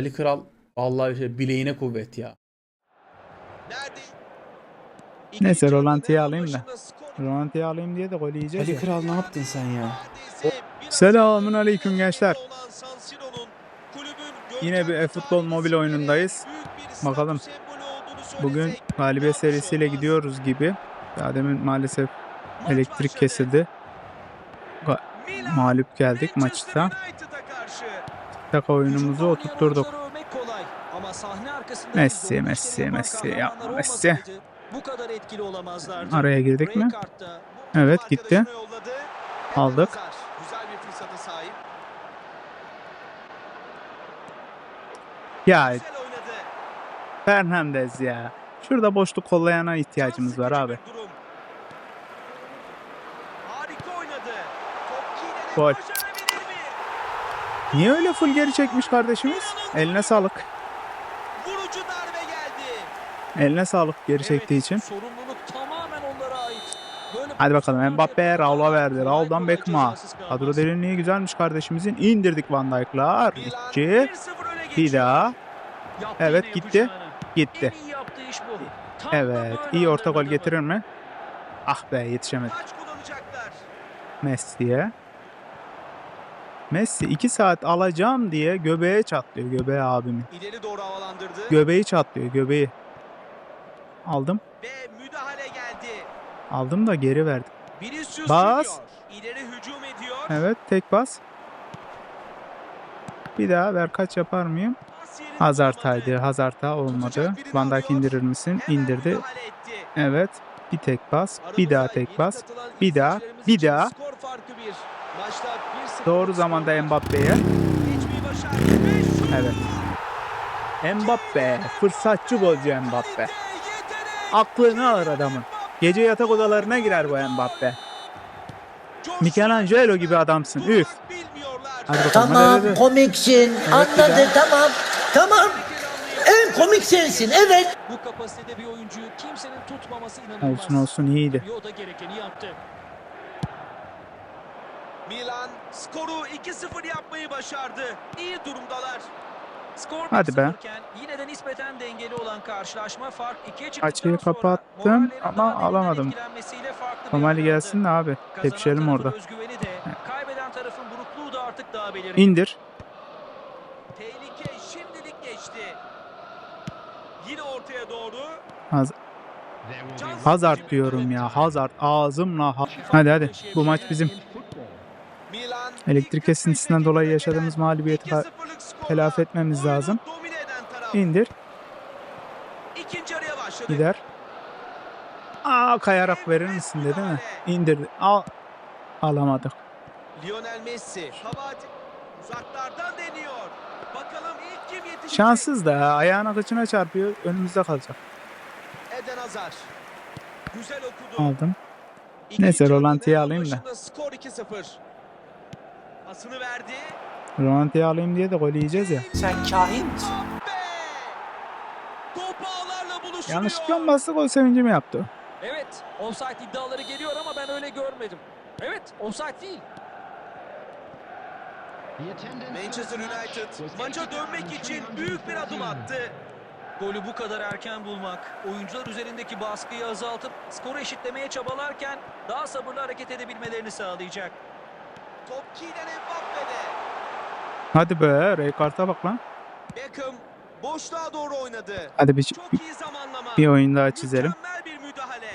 Ali Kral vallahi şey, bileğine kuvvet ya. Nerede? Neyse, İkinci Rolanti'yi alayım da. Rolanti'yi alayım diye de gol yiyeceğiz Ali ya. Kral ne yaptın sen ya? Selamun aleyküm gençler. Yine bir e-futbol mobil oyunundayız. Bakalım. Bugün galibiyet yanlış serisiyle gidiyoruz gibi. Daha demin maalesef elektrik kesildi. Mağlup geldik maçta. Tak oyunumuzu oturtturduk. Messi, Messi, Messi, yapma Messi. olmasaydı Bu kadar etkili olamazlardı. Araya girdik mi? Evet gitti. Aldık. Ya. Fernandez ya. Şurada boşluk kollayana ihtiyacımız var abi. Gol. Niye öyle full geri çekmiş kardeşimiz? Eline sağlık. Vurucu darbe geldi. Eline sağlık geri çektiği için. Sorumluluk tamamen onlara ait. Böyle Hadi bakalım Mbappe Raul'a verdi. Raul'dan Beckham'a. Kadro derinliği güzelmiş kardeşimizin. İndirdik Van Dijk'lar. İki. 1-0 öne Bir daha. Evet, gitti. Gitti. Evet. iyi orta gol getirir mi? Ah be yetişemedi. Messi'ye. Messi 2 saat alacağım diye göbeğe çatlıyor. Göbeğe abimin. İleri doğru havalandırdı. Göbeği çatlıyor göbeği. Aldım. Ve müdahale geldi. Aldım da geri verdim. Vinicius Bas. Junior İleri hücum ediyor. Evet tek bas. Bir daha ver kaç yapar mıyım? Bulamadı. Hazard'a olmadı. Van Dijk indirir misin? İndirdi. Evet. Bir tek bas. Bir daha tek bas. Bir daha. Bir daha. Bir. 1-0 Doğru zamanda. Mbappe'ye. Evet. Mbappe. Fırsatçı golcü Mbappe. Aklını alır adamın. Gece yatak odalarına girer bu Mbappe. Michelangelo gibi adamsın. Üf. Hadi bakalım. Tamam hadi, hadi. komiksin anladı güzel. tamam tamam en komik sensin evet. Bu kapasitede bir oyuncuyu kimsenin tutmaması inanılmaz. Olsun olsun iyiydi. Tabii O da gerekeni yaptı. Milan skoru 2-0 yapmayı başardı. İyi durumdalar. Skor Hadi be. 1-0'ken Yine de nispeten dengeli olan karşılaşma fark 2'ye çıktıktan Açıyı kapattım ama alamadım. yön gelsin de abi. Tepişelim orada. Özgüveni de, kaybeden tarafın burukluğu da artık daha belirgin. İndir. Tehlike şimdilik geçti. Yine ortaya doğru. Haz- Hazard diyorum ya. Hazard ağzımla. ha- Hadi hadi. Bu maç bizim. Elektrik kesintisinden 45 dolayı yaşadığımız mağlubiyeti ha- 2-0'lık skorla telafi etmemiz lazım. İndir. Gider. Aa kayarak verir misin dedi mi? İndirdi. Al. Alamadık. Lionel Messi uzaklardan deniyor. Bakalım ilk kim yetişecek? Şanssız da ayağına kıçına çarpıyor. Önümüzde kalacak. Eden Hazar. Güzel okudu. Aldım. İkinci Neyse, Rolanti'yi alayım da. Skor 2-0. Pasını verdi. Rolanti'yi alayım diye de gol yiyeceğiz ya. Sen kahin misin? Yanlışlıkla mı bastı gol sevinci mi yaptı? Evet, offside iddiaları geliyor ama ben öyle görmedim. Evet, offside değil. Manchester United maça dönmek için büyük bir adım attı. Golü bu kadar erken bulmak, oyuncular üzerindeki baskıyı azaltıp skoru eşitlemeye çabalarken daha sabırlı hareket edebilmelerini sağlayacak. Top Kylian Mbappe'de. Hadi be. Raykart'a bak lan. Beckham boşluğa doğru oynadı. Hadi bir, Çok iyi zamanlama. bir oyun daha çizelim. Bir müdahale.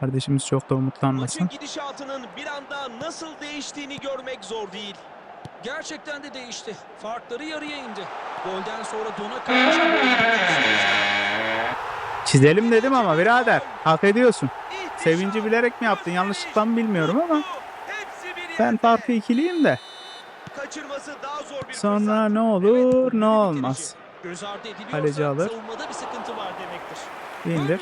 Kardeşimiz çok da umutlanmasın. Maçın gidişatının bir anda nasıl değiştiğini görmek zor değil. Gerçekten de değişti. Farkları yarıya indi. Golden sonra dona kalmış gibi oynadı. Çizelim dedim ama birader. Hak ediyorsun. Sevinci bilerek mi yaptın? Yanlışlıkla mı bilmiyorum ama. Ben farkı ikiliyim de. Kaçırması daha zor bir Sonra ne olur ne olmaz. Kaleci alır. savunmada bir sıkıntı var demektir. İndir.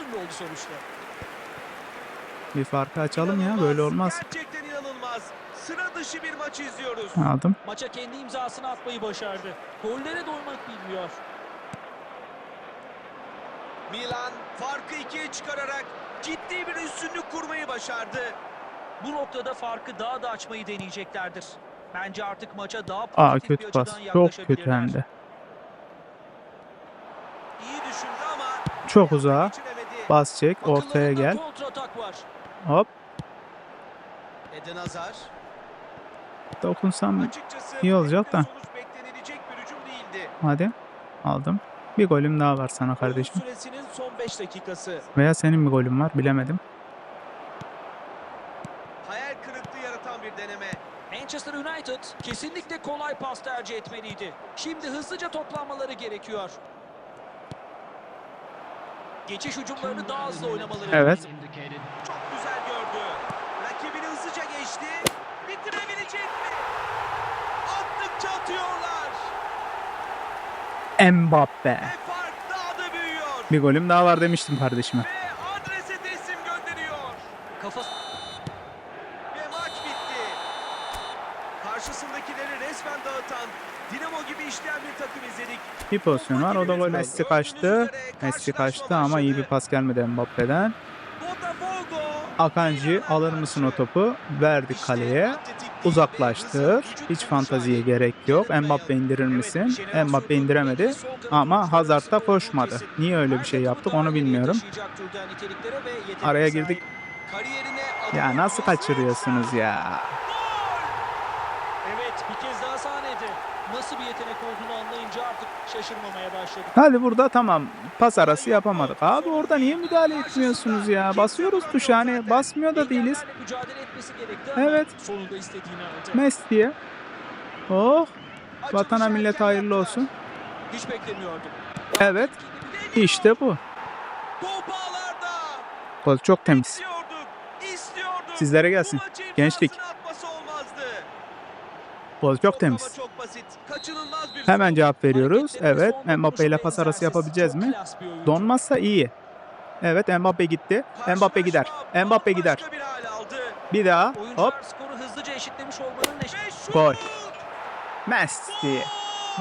Bir farkı açalım ya. Böyle olmaz. Gerçekten inanılmaz. Sıra dışı bir maç izliyoruz. Aldım. Maça kendi imzasını atmayı başardı. Gollere doymak bilmiyor. Milan farkı ikiye çıkararak ciddi bir üstünlük kurmayı başardı. Bu noktada farkı daha da açmayı deneyeceklerdir. Bence artık maça daha Aa pozitif bir kötü pas. açıdan Çok kötü yaklaşabilirler. hem de. Çok uzağa. Geçiremedi. Bas çek. Ortaya Akıllarında gel. kontratak var. Hop. Eden Hazar. Dokunsam Açıkçası iyi olacak da. sonuç beklenilecek bir hücum değildi. hadi. Aldım. Bir golüm daha var sana kardeşim. Oyun süresinin son 5 dakikası. Veya senin bir golün var bilemedim. Manchester United kesinlikle kolay pas tercih etmeliydi. Şimdi hızlıca toplanmaları gerekiyor. Geçiş hücumlarını daha hızlı oynamaları Evet. Çok güzel gördü. Rakibini hızlıca geçti. Bitirebilecek mi? Attıkça atıyorlar. Mbappe. Bir golüm daha var demiştim kardeşime. Bir pozisyon var. O da gol. Messi kaçtı. Messi kaçtı ama iyi bir pas gelmedi Mbappe'den. Akanji alır mısın o topu? Verdik kaleye. Uzaklaştır. Hiç fantaziye gerek yok. Mbappe indirir misin? Mbappe indiremedi. Ama Hazard da koşmadı. Niye öyle bir şey yaptık onu bilmiyorum. Araya girdik. Ya nasıl kaçırıyorsunuz ya? Evet bir kez daha sahnede. Nasıl bir yetenek olduğunu anlayınca artık şaşırmamaya başladık. Hadi burada tamam pas arası yapamadık. Abi orada niye müdahale etmiyorsunuz ya? Basıyoruz tuşa hani basmıyor da değiliz. Evet. sonunda istediğini aldı. Messi. Oh vatana millet hayırlı olsun. Hiç beklemiyordum. Evet işte bu. Top çok temiz. Sizlere gelsin. Gençlik. Gol çok temiz. Hemen cevap veriyoruz. Evet Mbappe ile pas arası yapabileceğiz mi? Donmazsa iyi. Evet Mbappe gitti. Mbappe gider. Mbappe gider. bir daha. Hop. Gol. Messi.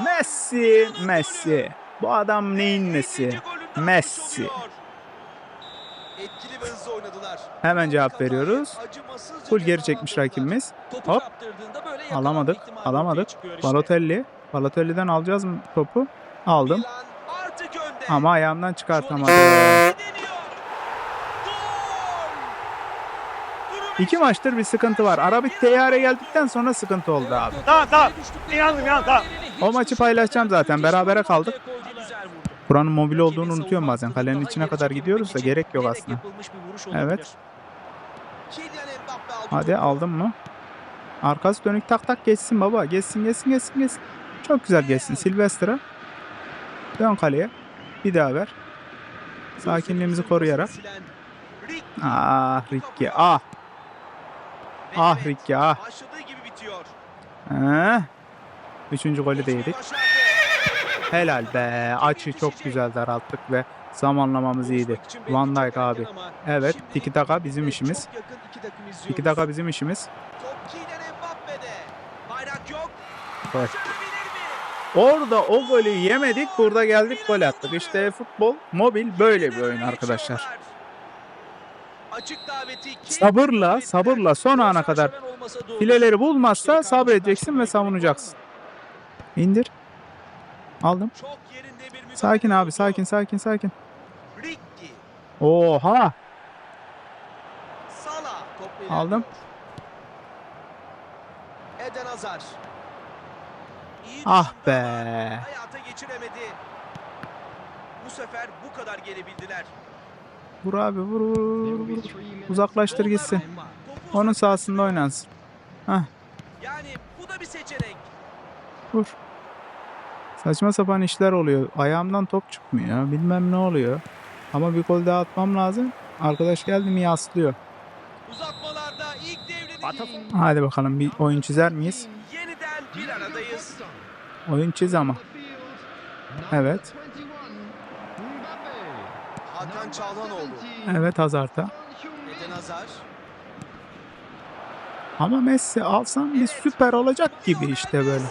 Messi. Messi. Bu adam neyin nesi? 50. golünde atmış Messi. Etkili ve hızlı oynadılar. Hemen cevap veriyoruz. Full geri çekmiş rakibimiz. Hop. Alamadık. Alamadık. Balotelli. Balotelli'den alacağız mı topu? Aldım. Ama ayağımdan çıkartamadım. İki maçtır bir sıkıntı var. Arabik teyyare geldikten sonra sıkıntı oldu abi. Tamam, tamam. İnandım, inandım, tamam. O maçı paylaşacağım zaten. Berabere kaldık. ortaya koydular. Güzel vurdu. Buranın mobil olduğunu unutuyorum bazen. Kalenin içine kadar gidiyoruz da gerek yok aslında. Evet. Hadi aldın mı? Arkası dönük tak tak geçsin baba. Geçsin geçsin geçsin geçsin. Çok güzel geçsin. Silvester'a. Dön kaleye. Bir daha ver. Sakinliğimizi koruyarak. Silen Rick Ah Ricky ah. Ah Ricky ah. Eh. Üçüncü golü de yedik. Helal be. Açı çok güzel daralttık ve zamanlamamız iyiydi. Van Dijk abi. Evet. Tiki taka bizim işimiz. Tiki taka bizim işimiz. Mi? Orada o golü yemedik. Burada geldik gol attık. İşte futbol mobil böyle bir oyun arkadaşlar. Sabırla sabırla son ana kadar fileleri bulmazsa sabredeceksin ve savunacaksın. İndir. Aldım. Sakin abi sakin sakin sakin. Oha. Aldım. Eden Hazar. Ah be. Hayata geçiremedi. Bu sefer bu kadar gelebildiler. Vur abi vur vur vur. vur. Uzaklaştır gitsin. Onun sahasında oynansın. Yani bu da bir seçenek. Vur. Saçma sapan işler oluyor. Ayağımdan top çıkmıyor. Bilmem ne oluyor. Ama bir gol daha atmam lazım. Arkadaş geldi mi yaslıyor. Uzatmalarda ilk devrini Hadi bakalım bir oyun çizer miyiz? yeniden bir aradayız. Oyun çiz ama. Evet. Hakan Çalhanoğlu, Evet Hazard'a. Eden Hazar. Ama Messi alsam bir süper olacak gibi işte böyle.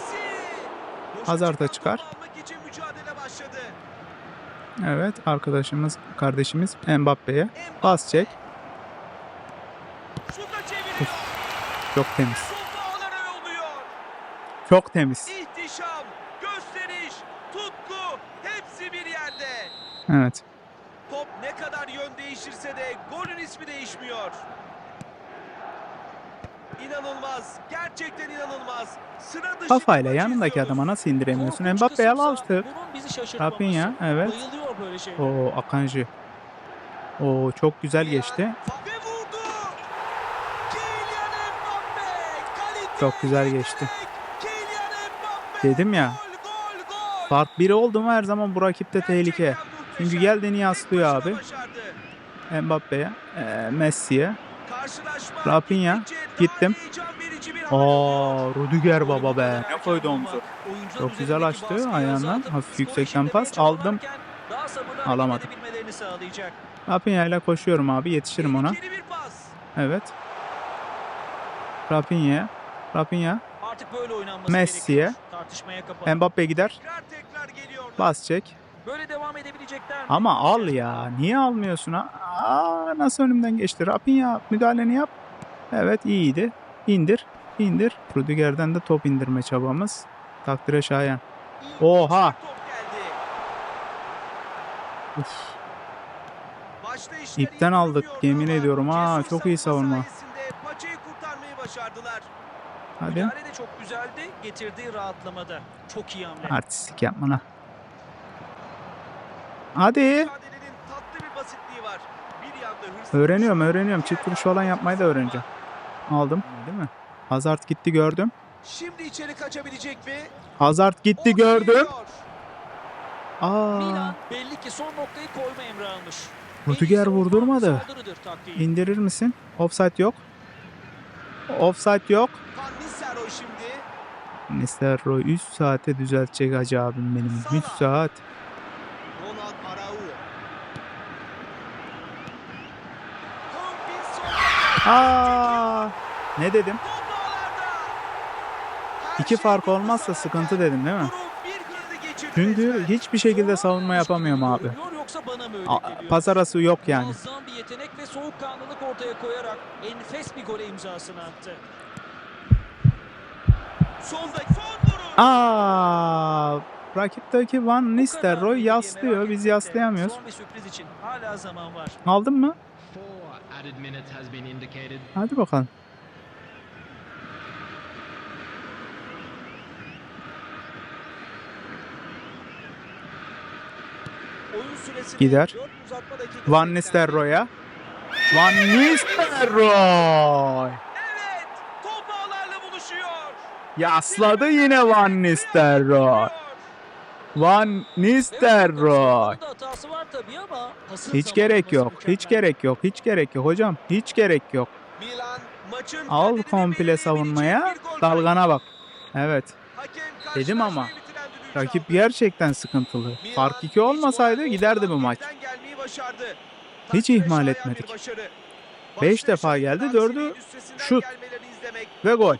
Hazard'a çıkar. Evet arkadaşımız kardeşimiz Mbappe'ye Mbappe. pas çek. Çeviriyor. Çok temiz. Çok temiz. İhtişam, gösteriş, tutku hepsi bir yerde. Evet. Top Ne kadar yön değişirse de golün ismi değişmiyor. İnanılmaz. Gerçekten inanılmaz. Sıra dışı Kafayla yanındaki adama nasıl indiremiyorsun? Mbappe'ye şaşırtmaması. Rafinha, evet. Oo Akanji. Oo çok güzel geçti. Çok güzel geçti. Dedim ya. Fark biri oldu mu her zaman bu rakipte tehlike. Çünkü geldiğini yaslıyor abi. Mbappe'ye, e, Messi'ye. Daha gittim. Aa Rudiger baba be. Ne koydu oyuncular Çok güzel açtı ayağından. Hafif yüksekten pas aldım. Alamadım. Rafinha ile koşuyorum abi. Yetişirim ona. Evet. Böyle oynanması Messi'ye. Mbappe gider. Bas çek. Böyle devam edebilecekler? Ama al ya. Niye almıyorsun ha? Aa, nasıl önümden geçti? Rafinha müdahaleni yap. Evet iyiydi. İndir. indir. Rudiger'den de top indirme çabamız. Takdire şayan. Oha! Uf. İpten aldık, yemin ediyorum ha, cesur çok iyi savunma. sayesinde paçayı kurtarmayı başardılar. Hadi. Müdahale de çok güzeldi. Getirdiği rahatlamada. Çok iyi hamle. Artistik yapma lan. Hadi. Öğreniyorum öğreniyorum. Çift vuruş falan yapmayı da öğreneceğim. Aldım. Değil mi? Hazard gitti gördüm. Şimdi içeri kaçabilecek mi? Hazard gitti O gördüm. geliyor. Aa. Milan belli ki son noktayı koyma emri almış. Savunma vurdurmadı. İndirir misin? Offside yok. Offside yok. Nistelrooy şimdi. Nistelrooy 3 saate düzeltecek hacı abim benim. 3 saat. Aa! Ne dedim? İki fark olmazsa sıkıntı dedim değil mi? Çünkü hiçbir şekilde savunma yapamıyorum abi. Görünüyor, Yoksa bana mı öyle A- geliyor? Pas arası yok yani. Bir yetenek ve soğukkanlılık ortaya koyarak enfes bir gole imzasını attı. Aa! Rakipteki Van Nistelrooy yaslıyor. Biz yaslayamıyoruz. Son bir sürpriz için hala zaman var. Aldın mı? Hadi bakalım. Gider. Van. Nistelrooy'a. Van Nistelrooy! Yasladı yine Van Nistelrooy. Van Nistelrooy. Savunmada hatası var tabii ama pasın Hiç gerek yok. Hiç gerek yok. Hiç gerek yok hocam. Hiç gerek yok. Milan maçın Al komple savunmaya. Dalgana bak. Evet. Dedim ama, Rakip gerçekten sıkıntılı. Fark 2 hiç olmasaydı giderdi bu maç. Hiç ihmal etmedik. bir başarı. Beş Başta defa yaşanan geldi, hadiselerin dördü üstesinden şut. gelmelerini izlemek Ve gol.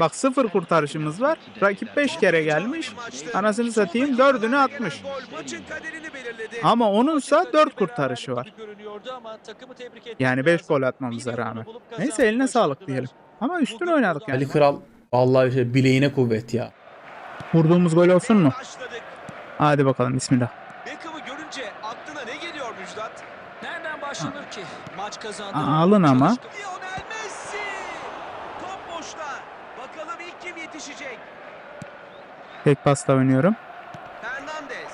Bak sıfır kurtarışımız var. Rakip 5 kere gelmiş. Anasını satayım Son dördünü dakikalarda atmış. Ama onunsa Maçın 4 kaderi kurtarışı var. Yani 5 lazım. gol atmamıza rağmen. Neyse eline sağlık diyelim. Ama üstün oynadık yani. Ali Kral vallahi şey bileğine kuvvet ya. Vurduğumuz gol olsun mu? Hadi bakalım bismillah. Beckham'ı görünce aklına ne geliyor Müjdat? Nereden başlanır ki? Maç kazandı. Aa, alın ama. Çalıştı. Lionel Messi! Top boşta. Bakalım ilk kim yetişecek? Tek pasta oynuyorum. Fernandes.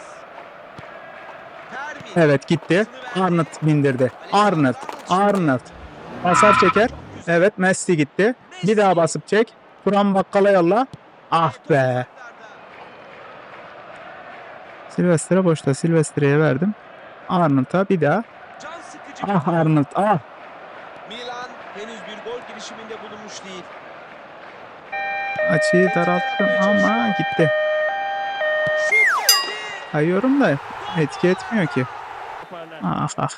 Fermin. Evet gitti. Arnold bindirdi. Arnold. Arnold. Basar çeker. Evet Messi gitti. Bir daha basıp çek. Turan Bakkal'a yolla. Ah be. Silvestre boşta. Silvestre'ye verdim. Arnold'a bir daha. Ah. Arnold ah. Milan henüz bir gol girişiminde bulunmuş değil. Açıyı daralttım ama gitti. Kayıyorum da etki etmiyor ki. Ah ah.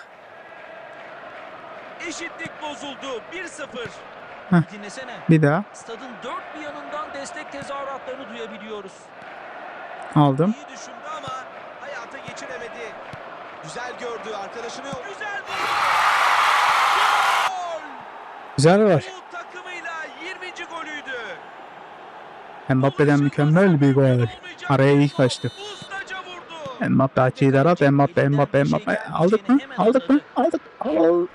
Eşitlik bozuldu. 1-0. Dinlesene. Bir daha Stadın dört bir yanından destek tezahüratlarını duyabiliyoruz. aldım. İyi geçiremedi. Güzel gördü arkadaşını. Güzel vurdu. Gol! Güzel var. Bu takımıyla 20. golüydü. Mbappe'den mükemmel bir gol. Araya iyi kaçtı. Mbappe açıyı daralt. Mbappe, Mbappe, Mbappe. Aldık mı? Aldık mı? Aldık. Al.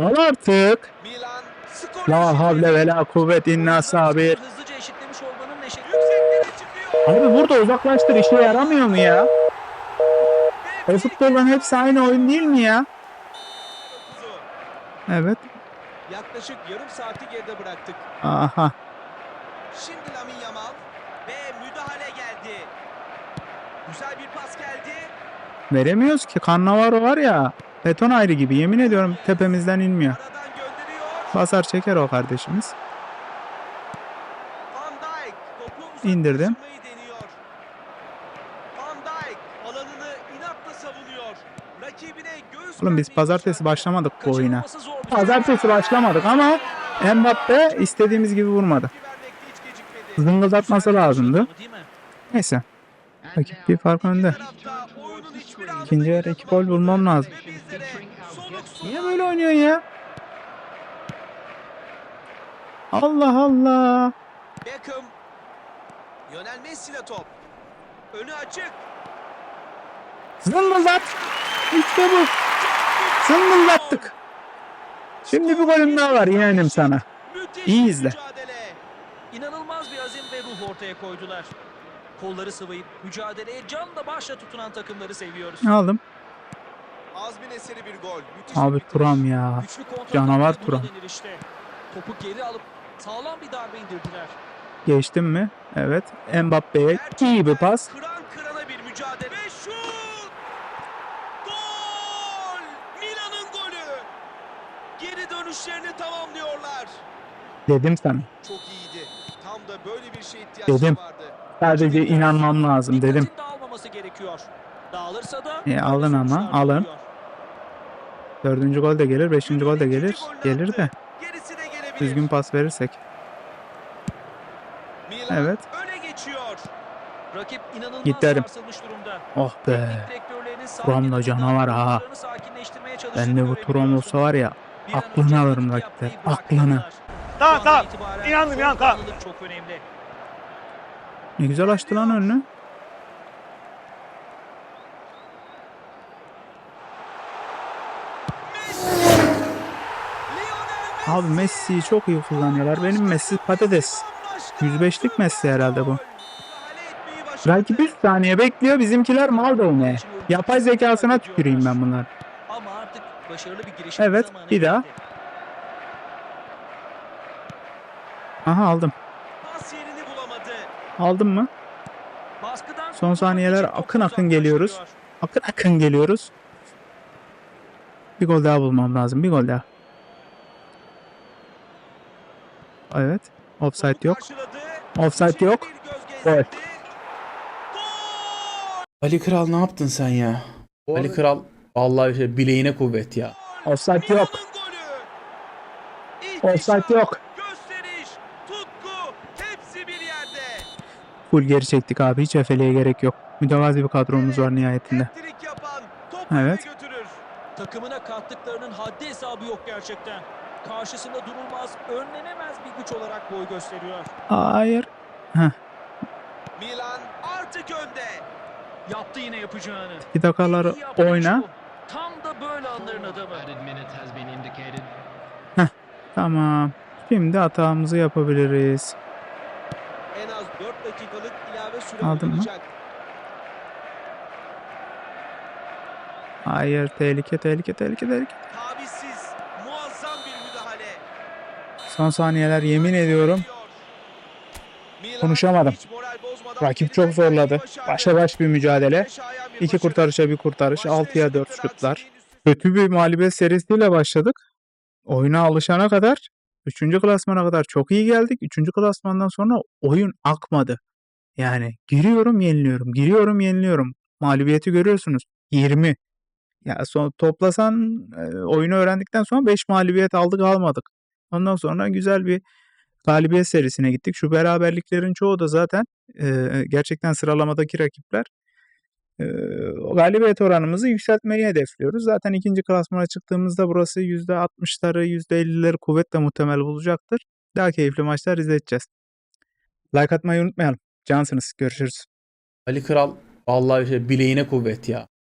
Al artık. Milan skor La havle ve la kuvvet inna sabir. Abi burada uzaklaştır işe yaramıyor mu ya? O futbolun hepsi aynı oyun değil mi ya? Evet. Yaklaşık yarım saati geride bıraktık. Aha. Şimdi Lamin Yamal ve müdahale geldi. Güzel bir pas geldi. Veremiyoruz ki. Cannavaro var ya. Beton ayrı gibi. Yemin ediyorum tepemizden inmiyor. Basar çeker o kardeşimiz. İndirdim. Oğlum biz pazartesi başlamadık bu oyuna. Pazartesi başlamadık ama Mbappe istediğimiz gibi vurmadı. Zıngıldatması lazımdı. Neyse. Rakip bir fark önde. İkinci yarı iki gol bulmam lazım. Niye böyle oynuyorsun ya? Allah Allah. Beckham. Lionel Messi ile top. Önü açık. Zıngıldat. İşte bu. Zıngıldattık. Şimdi bir golüm daha var yeğenim sana. İyi izle. İnanılmaz bir azim ve ruh ortaya koydular. Kolları sıvayıp mücadeleye canla başla tutunan takımları seviyoruz. Aldım. Azmin eseri bir gol. Müthiş Abi. Turam ya. Canavar denir işte. Topu geri alıp sağlam bir darbe indirdiler. Geçtim mi? Evet. Mbappe'ye iyi bir pas. Kıran kırana bir mücadele. Ve şut! Gol! Milan'ın golü. Geri dönüşlerini tamamlıyorlar. Dedim sana. Çok iyiydi. Tam da böyle bir şey ihtiyaçları Dedim. vardı. Sadece inanmam lazım dedim. Dağılmaması gerekiyor. Dağılırsa da E, alın ama, alın. Dördüncü gol de gelir. Beşinci gol de gelir. Gelir de. De. Düzgün pas verirsek. Milan Evet. öne geçiyor. Rakip inanılmaz Git derim. sarsılmış durumda. Oh be. Teknik direktörlerinin Turam da sakin canavar ha. Ben de bu Turam olsa var ya aklını alırım rakip rakipten. yapmayı Aklını. Tamam, tamam. İnandım, inandım, tamam. çok önemli. ne güzel açtı lan önünü. Abi Messi'yi çok iyi kullanıyorlar. Benim Messi patates. 105'lik Messi herhalde bu. Belki bir saniye bekliyor. Bizimkiler mal da oynaya. Yapay zekasına tüküreyim ben bunlar. Başarılı bir girişim Evet, bir daha. geldi. Aha aldım. Pas yerini bulamadı. Aldım mı? Baskıdan Son saniyeler akın akın geliyoruz. Akın akın geliyoruz. Bir gol daha bulmam lazım. Bir gol daha. Evet. Offside yok. Offside yok. Gol! Ali Kral ne yaptın sen ya? Ali Kral vallahi şey, bileğine kuvvet ya. Offside yok. Offside yok. Gösteriş, tutku, hepsi bir yerde. Full geri çektik abi. Hiç efeliğe gerek yok. Mütevazi bir kadromuz var nihayetinde. Evet. Takımına kattıklarının haddi hesabı yok gerçekten. Karşısında durulmaz, önlenemez bir güç olarak boy gösteriyor. Hayır. Milan artık önde. Yaptı yine yapacağını. Yaptı oyna. bu. Tam da böyle anların adamı. added minute has been indicated. Tamam. Şimdi hatamızı yapabiliriz. En az 4 dakikalık ilave süre Aldın mı? olacak. Hayır. Tehlike, tehlike, tehlike, tehlike. Tavizsiz, muazzam bir müdahale. Son saniyeler yemin ediyorum. Milan Konuşamadım. hiç moral bozmadan Rakip çok zorladı. başardı. Başa baş bir mücadele. Beş ayağı bir İki başarı. kurtarışa bir kurtarış. Maçta 6'ya 4 yaşadıkları şutlar. Kötü bir mağlubiyet serisiyle başladık. Oyuna alışana kadar 3. klasmana kadar çok iyi geldik. 3. klasmandan sonra oyun akmadı. Yani giriyorum yeniliyorum. Giriyorum yeniliyorum. Mağlubiyeti görüyorsunuz. 20. Ya son toplasan e, oyunu öğrendikten sonra 5 mağlubiyet aldık almadık. Ondan sonra güzel bir galibiyet serisine gittik. Şu beraberliklerin çoğu da zaten e, gerçekten sıralamadaki rakipler. E, o galibiyet oranımızı yükseltmeyi hedefliyoruz. Zaten ikinci klasmana çıktığımızda burası %60'ları %50'leri kuvvetle muhtemel bulacaktır. Daha keyifli maçlar izleyeceğiz. Like atmayı unutmayalım. Cansınız. Görüşürüz. Ali Kral Vallahi şey bileğine kuvvet ya.